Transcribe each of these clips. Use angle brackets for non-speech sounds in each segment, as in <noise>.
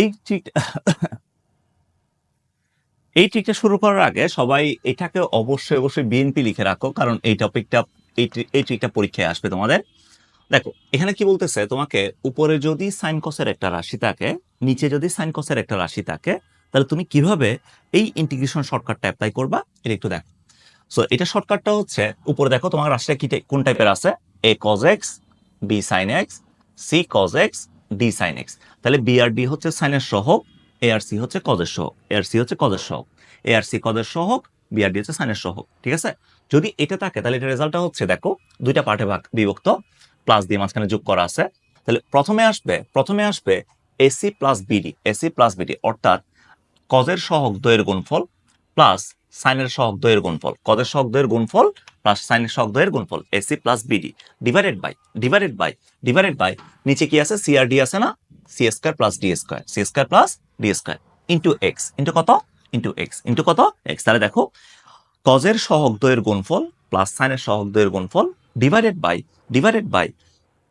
এই ট্রিক <laughs> এই ট্রিকটা শুরু করার আগে সবাই এটাকে অবশ্যই অবশ্যই বিএনপি লিখে রাখো, কারণ এই টপিকটা এই এই ট্রিকটা পরীক্ষায় আসবে তোমাদের। দেখো, এখানে কি বলতেছে তোমাকে, উপরে যদি সাইন কসের একটা রাশি থাকে, নিচে যদি সাইন কসের একটা রাশি থাকে, তাহলে তুমি কীভাবে এই ইন্টিগ্রেশন শর্টকাটটা অ্যাপ্লাই করবা? এটা একটু দেখো। সো এটা শর্টকাটটা হচ্ছে, উপরে দেখো তোমার রাশিটা কি কোন টাইপের আছে? A cos X B sine X C cos X D sine X তাহলে বি আর ডি হচ্ছে সাইনের সহক এ আর সি হচ্ছে কজের সহক এ আর সি হচ্ছে কজের সহক। এ আর সি কজের সহগ বি আর ডি হচ্ছে সাইনের সহক, ঠিক আছে? যদি এটা থাকে, তাহলে এটা রেজাল্টটা হচ্ছে, দেখো, দুইটা পার্টে ভাগ, বিভক্ত প্লাস দিয়ে মাঝখানে যোগ করা আছে। তাহলে প্রথমে আসবে প্রথমে আসবে AC plus BD AC plus BD অর্থাৎ কজের সহক দয়ের গুণফল প্লাস সাইনের সহগ দয়ের গুণফল। কদের সহগ দয়ের গুণফল প্লাস সাইনের সহগ দয়ের গুণফল AC plus BD divided by divided by divided by নিচে কি আছে? সিআরডি আছে না? C square plus D square C square plus D square into X into কত? ইন্টু এক্স ইন্টু কত? এক্স তাহলে দেখো কজের সহগ দয়ের গুণফল প্লাস সাইনের সহগ দয়ের গুণফল divided by divided by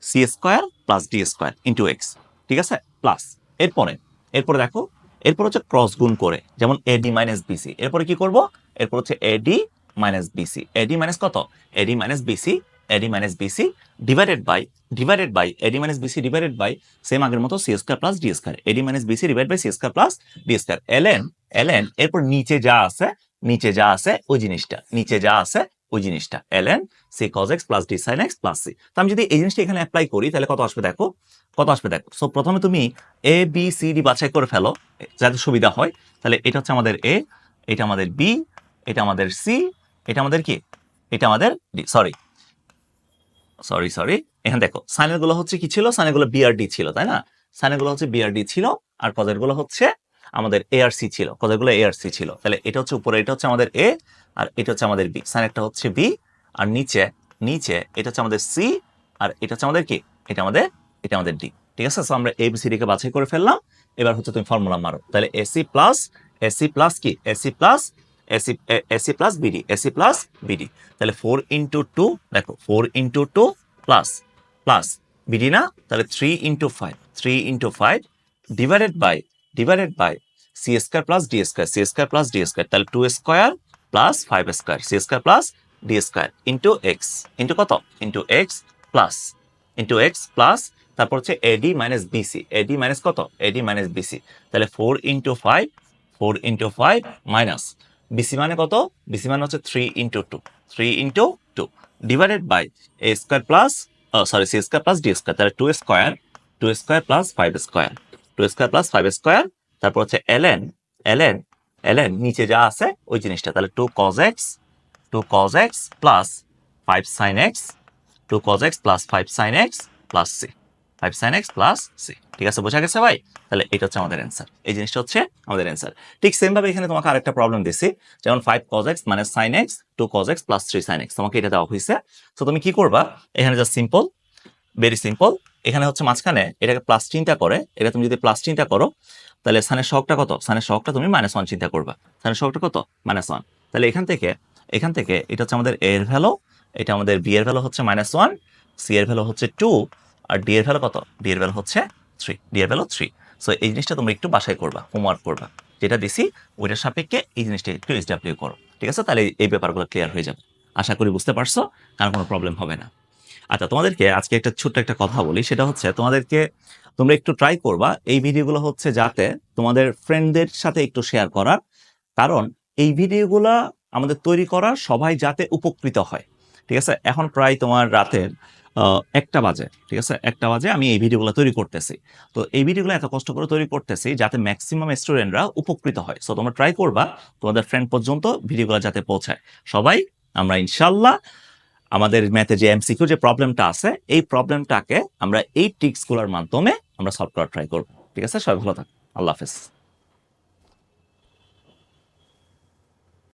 C square plus D square into X ঠিক আছে? প্লাস এরপরে এরপরে দেখো এরপর হচ্ছে ক্রস গুণ করে, যেমন এডি মাইনাস বিসি এরপরে কি করব? এরপর হচ্ছে AD minus BC AD minus কত? AD minus BC AD minus BC divided by divided by AD minus BC divided by same আগের মতো C square plus D square AD minus BC divide by C square plus D square LN LN এরপর নিচে যা আছে, নিচে যা আছে, ওই জিনিসটা, নিচে যা আছে ওই জিনিসটা। L N C cos X plus D sine X plus C তো আমি যদি এই জিনিসটা এখানে অ্যাপ্লাই করি, তাহলে কত আসবে দেখো? কত আসবে দেখো? সো প্রথমে তুমি এ বি সি ডি বাছাই করে ফেলো, যাতে সুবিধা হয়। তাহলে এটা হচ্ছে আমাদের এ এটা আমাদের বি এটা আমাদের সি এটা আমাদের কি? এটা আমাদের ডি সরি সরি সরি এখানে দেখো সাইনেরগুলো হচ্ছে কি ছিল? সাইনেরগুলো বিআরডি ছিল, তাই না? সাইনেরগুলো হচ্ছে বিআরডি ছিল, আর কজেরগুলো হচ্ছে আমাদের এআরসি ছিল। কজেরগুলো এআরসি ছিল? তাহলে এটা হচ্ছে উপরে, এটা হচ্ছে আমাদের এ আর এটা হচ্ছে আমাদের বি সাইন একটা হচ্ছে বি আর নিচে নিচে এটা হচ্ছে আমাদের সি আর এটা হচ্ছে আমাদের কি? এটা আমাদের এটা আমাদের ডি ঠিক আছে? সো আমরা এ বি সি ডি কে বাছাই করে ফেললাম। এবার হচ্ছে তুমি ফর্মুলা মারো। তাহলে এসি প্লাস এসি প্লাস কি? AC plus AC AC plus BD AC plus BD তাহলে ফোর ইন্টু টু দেখো four into two plus plus BD না? তাহলে three into five three into five divided by divided by C square plus D square C square plus D square তাহলে two square plus five square C square plus D square into X into কত? Into X plus into X plus তারপর হচ্ছে AD minus BC AD minus কত? AD minus BC তাহলে four into five four into five minus BC মানে কত? BC মানে হচ্ছে three into two three into two divided by A square plus sorry C square plus D square তাহলে two square two square plus five square two square plus five square, তারপর হচ্ছে L N L N L N নিচে যা আছে ওই জিনিসটা। তাহলে two cos X two cos X plus five sine X two cos X plus five sine X plus C five sine X plus C ঠিক আছে, বোঝা গেছে ভাই? তাহলে এটা হচ্ছে আমাদের অ্যান্সার এই জিনিসটা হচ্ছে আমাদের অ্যান্সার ঠিক সেমভাবে এখানে তোমাকে আরেকটা প্রবলেম দিছি, যেমন ফাইভ কজ এক্স মানে sine X two cos X plus three sine X তোমাকে এটা দেওয়া হয়েছে তো তুমি কি করবা? এখানে জাস্ট সিম্পল ভেরি সিম্পল এখানে হচ্ছে মাঝখানে এটাকে প্লাস চিন্তা করে, এটা তুমি যদি প্লাস চিন্তা করো, তাহলে সানের শখটা কত? সানের শখটা তুমি মাইনাস ওয়ান চিন্তা করবা। সানের শখটা কত? মাইনাস ওয়ান তাহলে এখান থেকে এখান থেকে এটা হচ্ছে আমাদের এর ভ্যালু এটা আমাদের বি এর ভ্যালু হচ্ছে মাইনাস ওয়ান সি এর ভ্যালু হচ্ছে টু আর ডি এর ভ্যালু কত? ডি এর ভ্যালু হচ্ছে থ্রি ডি এর ভ্যালু থ্রি সো এই জিনিসটা তোমরা একটু বাসায় করবা হোমওয়ার্ক করবা। যেটা দিছি ওইটার সাপেক্ষে এই জিনিসটা একটু এসডাব্লিউ করো। ঠিক আছে? তাহলে এই ব্যাপারগুলো ক্লিয়ার হয়ে যাবে। আশা করি বুঝতে পারছ কারণ কোনো প্রবলেম হবে না। আচ্ছা তোমাদেরকে আজকে একটা ছোট্ট একটা কথা বলি, সেটা হচ্ছে তোমাদেরকে তোমরা একটু ট্রাই করবা। এই ভিডিওগুলো হচ্ছে যাতে তোমাদের ফ্রেন্ডদের সাথে একটু শেয়ার করার। কারণ এই ভিডিওগুলা আমাদের তৈরি করা সবাই যাতে উপকৃত হয়। ঠিক আছে? এখন প্রায় তোমার রাতের একটা বাজে। ঠিক আছে? একটা বাজে, আমি এই ভিডিওগুলো তৈরি করতেছি। তো এই ভিডিওগুলো এত কষ্ট করে তৈরি করতেছি যাতে ম্যাক্সিমাম স্টুডেন্টরা উপকৃত হয়। সো তোমরা ট্রাই করবা তোমাদের ফ্রেন্ড পর্যন্ত ভিডিওগুলো যাতে পৌঁছায়। সবাই, আমরা ইনশাল্লাহ আমাদের ম্যাথে যে এমসিকিউ যে প্রবলেমটা আছে, এই প্রবলেমটাকে আমরা এই ট্রিক্সগুলোর মাধ্যমে আমরা সলভ করার ট্রাই করব। ঠিক আছে? সবাই ভালো থাক। আল্লাহ হাফেজ।